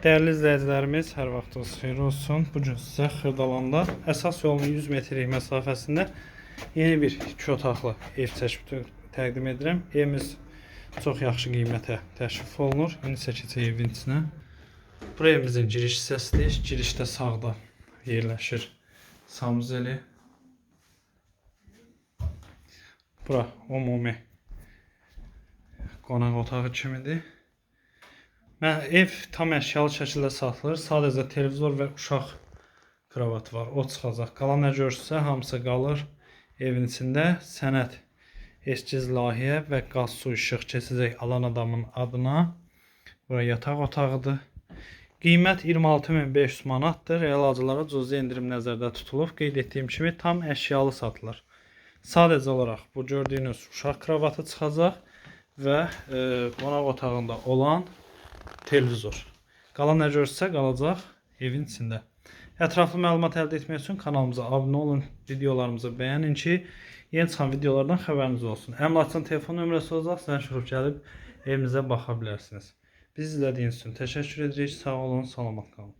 Değerli izləyicilərimiz, hər vaxtınız xeyir olsun. Bu gün sizə Xırdalanda əsas yolun 100 metrik məsafəsində yeni bir iki otaqlı ev çəkib təqdim edirəm. Evimiz çox yaxşı qiymətə təklif olunur. İndi isə keçək evin içinə. Bura evimizin giriş hissəsidir. Girişdə sağda yerləşir sanuzeli. Bura ümumi qonaq otağı kimidir. Mən ev tam əşyalı şəkildə satılır. Sadəcə televizor və uşaq kravatı var. O çıxacaq. Qalan nə görürsə hamısı qalır evin içində. Sənəd, eskiz layihə və qaz su işıq keçəcək alan adamın adına. Bura yataq otağıdır. Qiymət 26500 manatdır. Real alıcılara cüzi endirim nəzərdə tutulub. Qeyd etdiyim kimi tam əşyalı satılır. Sadəcə olaraq bu gördüyünüz uşaq kravatı çıxacaq və e, qonaq otağında olan televizor. Qalan nə görürsə qalacaq evin içində. Ətraflı məlumat əldə etmək üçün kanalımıza abunə olun, videolarımızı bəyənin ki, yeni çıxan videolardan xəbəriniz olsun. Əmlakçının telefon nömrəsi olacaq, sizə çıxıb gəlib evimizə baxa bilərsiniz. Biz izlədiyiniz üçün təşəkkür edirik. Sağ olun, salamat qalın.